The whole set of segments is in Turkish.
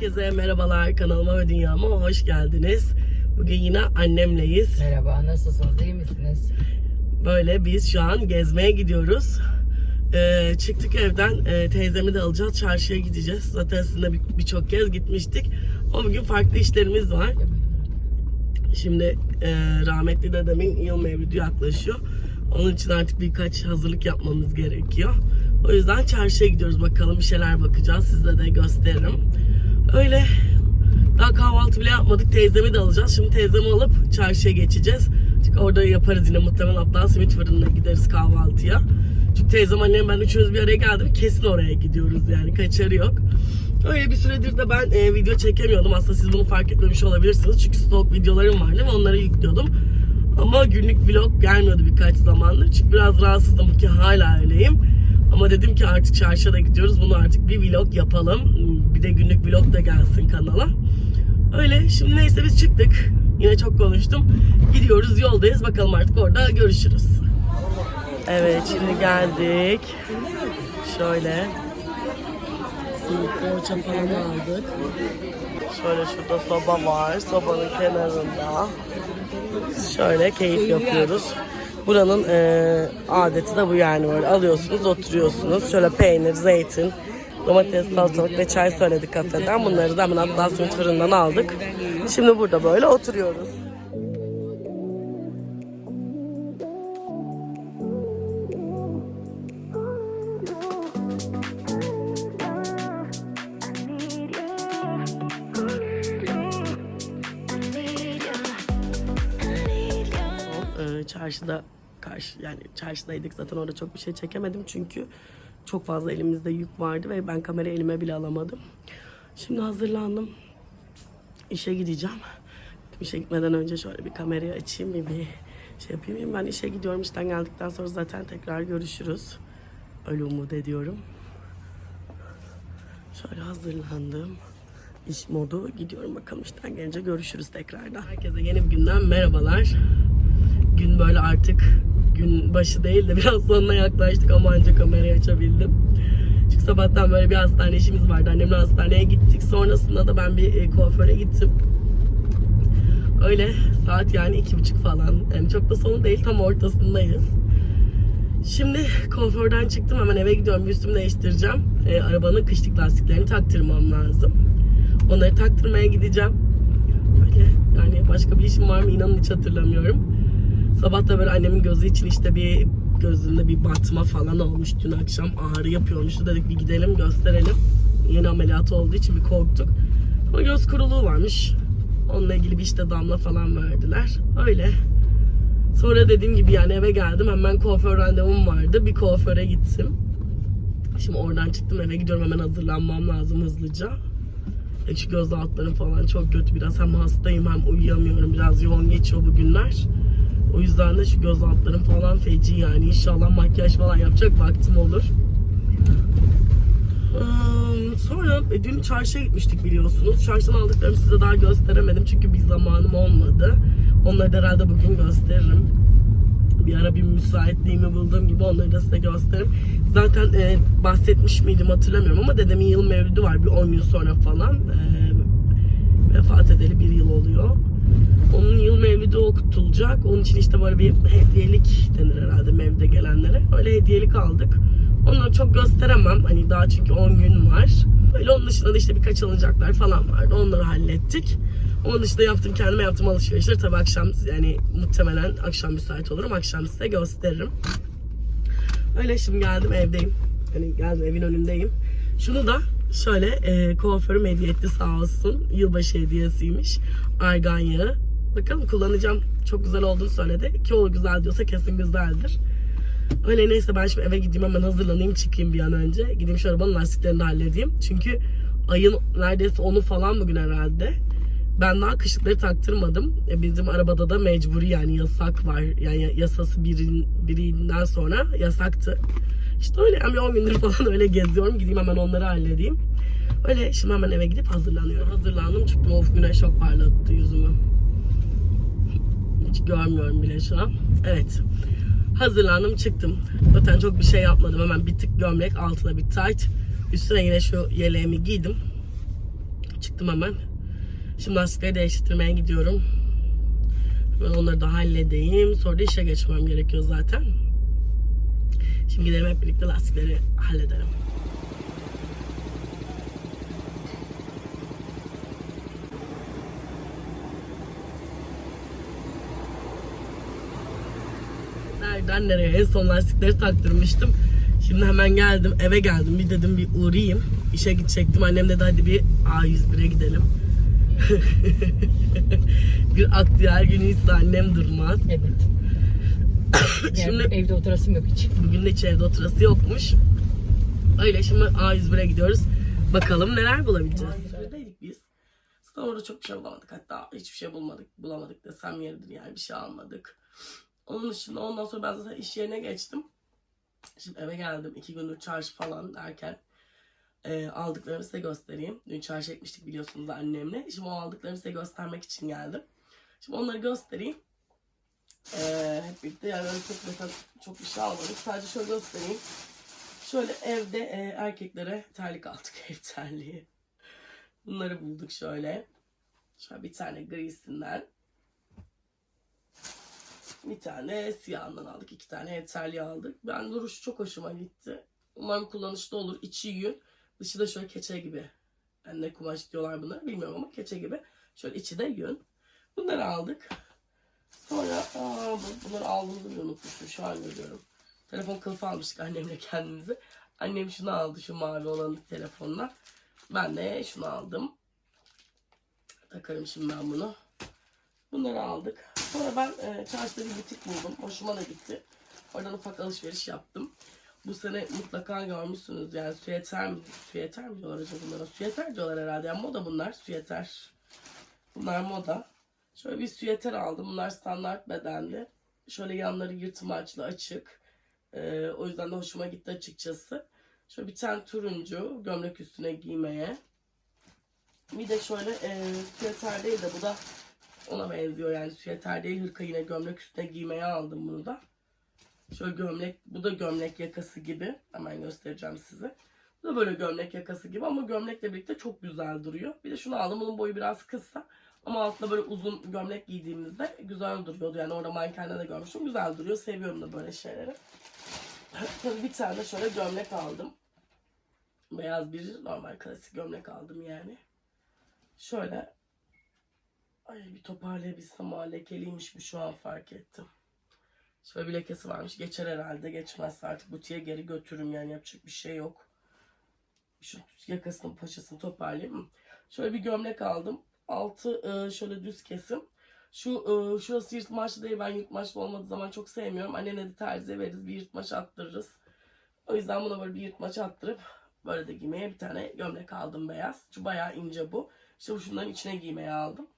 Herkese merhabalar kanalıma ve dünyama hoş geldiniz. Bugün yine annemleyiz. Merhaba, nasılsınız? İyi misiniz? Böyle biz şu an gezmeye gidiyoruz. Ee, çıktık evden e, teyzemi de alacağız çarşıya gideceğiz. Zaten sizinle bir- birçok kez gitmiştik. Ama bugün farklı işlerimiz var. Şimdi e, rahmetli dedemin yıl mevlüdü yaklaşıyor. Onun için artık birkaç hazırlık yapmamız gerekiyor. O yüzden çarşıya gidiyoruz bakalım bir şeyler bakacağız. Size de gösteririm. Öyle daha kahvaltı bile yapmadık. Teyzemi de alacağız. Şimdi teyzemi alıp çarşıya geçeceğiz. Çünkü orada yaparız yine muhtemelen Abdal Simit Fırını'na gideriz kahvaltıya. Çünkü teyzem annem ben üçümüz bir araya geldik. Kesin oraya gidiyoruz yani kaçarı yok. Öyle bir süredir de ben e, video çekemiyordum. Aslında siz bunu fark etmemiş olabilirsiniz. Çünkü stok videolarım vardı ve onları yüklüyordum. Ama günlük vlog gelmiyordu birkaç zamandır. Çünkü biraz rahatsızdım ki hala öyleyim. Ama dedim ki artık çarşıya da gidiyoruz. Bunu artık bir vlog yapalım. Bir de günlük vlog da gelsin kanala. Öyle şimdi neyse biz çıktık. Yine çok konuştum. Gidiyoruz yoldayız. Bakalım artık orada görüşürüz. Evet şimdi geldik. Şöyle. Simit poğaça falan aldık. Şöyle şurada soba var. Sobanın kenarında. Şöyle keyif yapıyoruz. Buranın e, adeti de bu yani böyle alıyorsunuz oturuyorsunuz. Şöyle peynir, zeytin, domates, salatalık ve çay söyledik kafeden. Bunları da hemen Atlas Simit fırından aldık. Şimdi burada böyle oturuyoruz. Ee, çarşıda karşı yani çarşıdaydık zaten orada çok bir şey çekemedim çünkü çok fazla elimizde yük vardı ve ben kamerayı elime bile alamadım. Şimdi hazırlandım. İşe gideceğim. İşe gitmeden önce şöyle bir kamerayı açayım bir, bir şey yapayım. Ben işe gidiyorum. İşten geldikten sonra zaten tekrar görüşürüz. Öyle umut ediyorum. Şöyle hazırlandım. İş modu gidiyorum bakalım işten gelince görüşürüz tekrardan. Herkese yeni bir günden merhabalar. Gün böyle artık gün başı değil de biraz sonuna yaklaştık ama ancak kamerayı açabildim. Çünkü sabahtan böyle bir hastane işimiz vardı. Annemle hastaneye gittik. Sonrasında da ben bir e, kuaföre gittim. Öyle saat yani iki buçuk falan. Yani çok da sonu değil tam ortasındayız. Şimdi kuaförden çıktım hemen eve gidiyorum. Bir üstümü değiştireceğim. E, arabanın kışlık lastiklerini taktırmam lazım. Onları taktırmaya gideceğim. Böyle yani başka bir işim var mı inanın hiç hatırlamıyorum. Sabah da böyle annemin gözü için işte bir gözünde bir batma falan olmuş dün akşam ağrı yapıyormuştu dedik bir gidelim gösterelim. Yeni ameliyat olduğu için bir korktuk. Ama göz kuruluğu varmış. Onunla ilgili bir işte damla falan verdiler. Öyle. Sonra dediğim gibi yani eve geldim hemen kuaför randevum vardı. Bir kuaföre gittim. Şimdi oradan çıktım eve gidiyorum hemen hazırlanmam lazım hızlıca. E şu göz altlarım falan çok kötü biraz hem hastayım hem uyuyamıyorum biraz yoğun geçiyor bu günler. O yüzden de şu göz altlarım falan feci yani inşallah makyaj falan yapacak vaktim olur. Sonra e, dün çarşıya gitmiştik biliyorsunuz. Çarşıdan aldıklarımı size daha gösteremedim çünkü bir zamanım olmadı. Onları da herhalde bugün gösteririm. Bir ara bir müsaitliğimi bulduğum gibi onları da size gösteririm. Zaten e, bahsetmiş miydim hatırlamıyorum ama dedemin yıl mevlüdü var bir 10 gün sonra falan. E, vefat edeli bir yıl oluyor. Okutulacak. Onun için işte böyle bir hediyelik denir herhalde mevlide gelenlere. Öyle hediyelik aldık. Onları çok gösteremem. Hani daha çünkü 10 gün var. Böyle onun dışında da işte birkaç alınacaklar falan vardı. Onları hallettik. Onun dışında yaptığım kendime yaptığım alışverişleri tabii akşam yani muhtemelen akşam müsait olurum. Akşam size gösteririm. Öyle şimdi geldim evdeyim. Hani geldim evin önündeyim. Şunu da şöyle e, kuaförüm hediye etti sağ olsun. Yılbaşı hediyesiymiş. Argan yağı. Bakalım kullanacağım. Çok güzel olduğunu söyledi. Ki o güzel diyorsa kesin güzeldir. Öyle neyse ben şimdi eve gideyim hemen hazırlanayım çıkayım bir an önce. Gideyim şu arabanın lastiklerini de halledeyim. Çünkü ayın neredeyse onu falan bugün herhalde. Ben daha kışlıkları taktırmadım. E, bizim arabada da mecburi yani yasak var. Yani yasası birin, birinden sonra yasaktı. İşte öyle yani bir 10 gündür falan öyle geziyorum. Gideyim hemen onları halledeyim. Öyle şimdi hemen eve gidip hazırlanıyorum. Hazırlandım çıktım of güneş çok parlattı yüzümü. Hiç görmüyorum bile şu an. Evet. Hazırlandım çıktım. Zaten çok bir şey yapmadım. Hemen bir tık gömlek altına bir tight. Üstüne yine şu yeleğimi giydim. çıktım hemen. Şimdi lastikleri değiştirmeye gidiyorum. Ben onları da halledeyim. Sonra da işe geçmem gerekiyor zaten. Şimdi gidelim hep birlikte lastikleri halledelim. Nereden nereye? En son lastikleri taktırmıştım. Şimdi hemen geldim, eve geldim. Bir dedim bir uğrayayım. İşe gidecektim. Annem dedi hadi bir A101'e gidelim. bir aktüel günüyse annem durmaz. Evet. Şimdi Şimdi evde oturasım yok hiç. bugün de hiç evde oturası yokmuş. Öyle şimdi A101'e gidiyoruz. Bakalım neler bulabileceğiz. A101'deydik biz. Sonra orada çok bir şey bulamadık. Hatta hiçbir şey bulmadık. Bulamadık desem yeridir yani bir şey almadık. Onun dışında ondan sonra ben zaten iş yerine geçtim. Şimdi eve geldim. iki gündür çarşı falan derken e, aldıklarımı size göstereyim. Dün çarşı etmiştik biliyorsunuz annemle. Şimdi o aldıklarımı size göstermek için geldim. Şimdi onları göstereyim. E, hep birlikte yani öyle çok mesela çok bir şey almadık. Sadece şöyle göstereyim. Şöyle evde e, erkeklere terlik aldık. Ev terliği. Bunları bulduk şöyle. Şöyle bir tane grisinden. Bir tane siyahından aldık. iki tane ev terliği aldık. Ben duruşu çok hoşuma gitti. Umarım kullanışlı olur. İçi yün. Dışı da şöyle keçe gibi. Yani ne kumaş diyorlar buna bilmiyorum ama keçe gibi. Şöyle içi de yün. Bunları aldık. Sonra aa, bu- bunları aldığımızı bile unutmuşum. Şu an görüyorum. Telefon kılıfı almıştık annemle kendimize. Annem şunu aldı şu mavi olanı telefonla. Ben de şunu aldım. Takarım şimdi ben bunu. Bunları aldık. Sonra ben e, çarşıda bir butik buldum. Hoşuma da gitti. Oradan ufak alışveriş yaptım. Bu sene mutlaka görmüşsünüz. Yani süyeter mi? Süyeter mi diyorlar acaba bunlara? Süyeter diyorlar herhalde. Yani moda bunlar. Süyeter. Bunlar moda. Şöyle bir süyeter aldım. Bunlar standart bedendi. Şöyle yanları yırtmaçlı açık. E, o yüzden de hoşuma gitti açıkçası. Şöyle bir tane turuncu gömlek üstüne giymeye. Bir de şöyle e, süyeter değil de bu da ona benziyor yani süyeter değil hırka yine gömlek üstüne giymeye aldım bunu da. Şöyle gömlek bu da gömlek yakası gibi hemen göstereceğim size. Bu da böyle gömlek yakası gibi ama gömlekle birlikte çok güzel duruyor. Bir de şunu aldım bunun boyu biraz kısa ama altında böyle uzun gömlek giydiğimizde güzel duruyordu. Yani orada mankende de görmüştüm güzel duruyor seviyorum da böyle şeyleri. Bir tane de şöyle gömlek aldım. Beyaz bir normal klasik gömlek aldım yani. Şöyle Ay bir toparlayabilsem ama lekeliymiş bu şu an fark ettim. Şöyle bir lekesi varmış. Geçer herhalde. Geçmezse artık butiğe geri götürürüm yani yapacak bir şey yok. Şu yakasının paçasını toparlayayım. Şöyle bir gömlek aldım. Altı e, şöyle düz kesim. Şu e, şurası yırtmaçlı değil. Ben yırtmaçlı olmadığı zaman çok sevmiyorum. Annene de terziye veririz. Bir yırtmaç attırırız. O yüzden buna böyle bir yırtmaç attırıp böyle de giymeye bir tane gömlek aldım beyaz. Şu bayağı ince bu. İşte şunların içine giymeye aldım.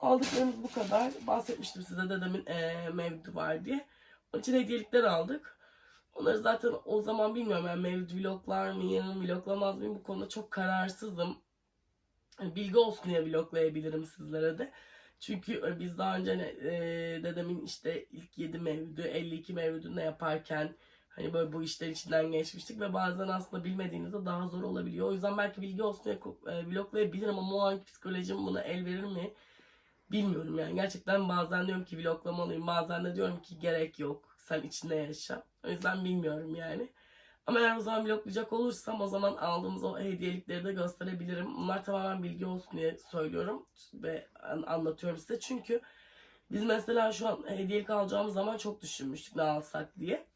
Aldıklarımız bu kadar. Bahsetmiştim size dedemin e, mevlidi var diye. Onun için hediyelikler aldık. Onları zaten o zaman bilmiyorum. Yani mevlid vloglar mıyım, vloglamaz mıyım bu konuda çok kararsızım. Bilgi olsun diye vloglayabilirim sizlere de. Çünkü e, biz daha önce e, dedemin işte ilk 7 mevlüdü, 52 mevlüdünde yaparken hani böyle bu işler içinden geçmiştik ve bazen aslında bilmediğinizde daha zor olabiliyor. O yüzden belki bilgi olsun diye e, vloglayabilirim ama o anki psikolojim buna el verir mi? Bilmiyorum yani. Gerçekten bazen diyorum ki vloglamalıyım. Bazen de diyorum ki gerek yok. Sen içinde yaşa. O yüzden bilmiyorum yani. Ama eğer o zaman vloglayacak olursam o zaman aldığımız o hediyelikleri de gösterebilirim. Bunlar tamamen bilgi olsun diye söylüyorum ve an- anlatıyorum size. Çünkü biz mesela şu an hediyelik alacağımız zaman çok düşünmüştük ne alsak diye.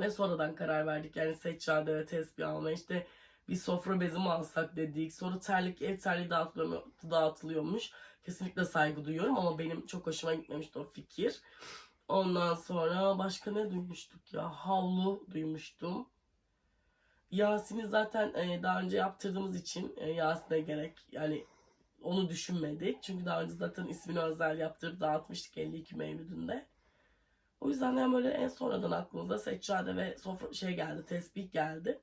Ve sonradan karar verdik. Yani seccade ve tesbih alma işte bir sofra bezi mi alsak dedik. Sonra terlik, ev terliği dağıtılıyor, dağıtılıyormuş. Kesinlikle saygı duyuyorum ama benim çok hoşuma gitmemişti o fikir. Ondan sonra başka ne duymuştuk ya? Havlu duymuştum. Yasin'i zaten e, daha önce yaptırdığımız için e, Yasin'e gerek yani onu düşünmedik. Çünkü daha önce zaten ismini özel yaptırıp dağıtmıştık 52 Mevlüd'ünde. O yüzden yani böyle en sonradan aklımıza seccade ve sofra şey geldi, tesbih geldi.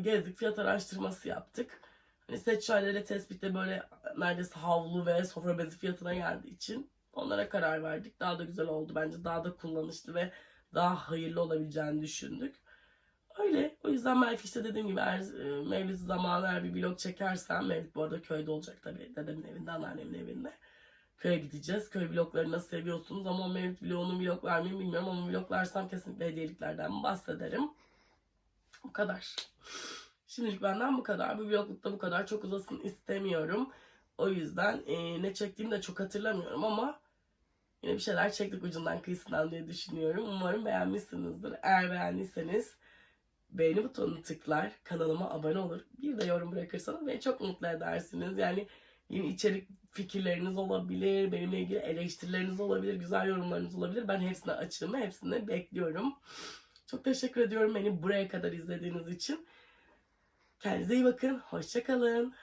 Gezdik, fiyat araştırması yaptık. Hani seccade ile tesbihte böyle neredeyse havlu ve sofra bezi fiyatına geldiği için onlara karar verdik. Daha da güzel oldu bence. Daha da kullanışlı ve daha hayırlı olabileceğini düşündük. Öyle. O yüzden belki işte dediğim gibi eğer e, Mevlüt zamanı bir vlog çekersem Mevlüt bu arada köyde olacak tabii. Dedemin evinde, anneannemin evinde. Köye gideceğiz. Köy vloglarını nasıl seviyorsunuz ama o Mevlüt vlogunu vlog vermeyeyim bilmiyorum ama vloglarsam kesinlikle hediyeliklerden bahsederim. Bu kadar. Şimdilik benden bu kadar. Bu vloglukta bu kadar. Çok uzasın istemiyorum. O yüzden e, ne çektiğimi de çok hatırlamıyorum ama yine bir şeyler çektik ucundan kıyısından diye düşünüyorum. Umarım beğenmişsinizdir. Eğer beğendiyseniz beğeni butonunu tıklar, kanalıma abone olur. Bir de yorum bırakırsanız beni çok mutlu edersiniz. Yani yeni içerik fikirleriniz olabilir, benimle ilgili eleştirileriniz olabilir, güzel yorumlarınız olabilir. Ben hepsine açığım hepsini bekliyorum. Çok teşekkür ediyorum beni buraya kadar izlediğiniz için. Kendinize iyi bakın. Hoşçakalın.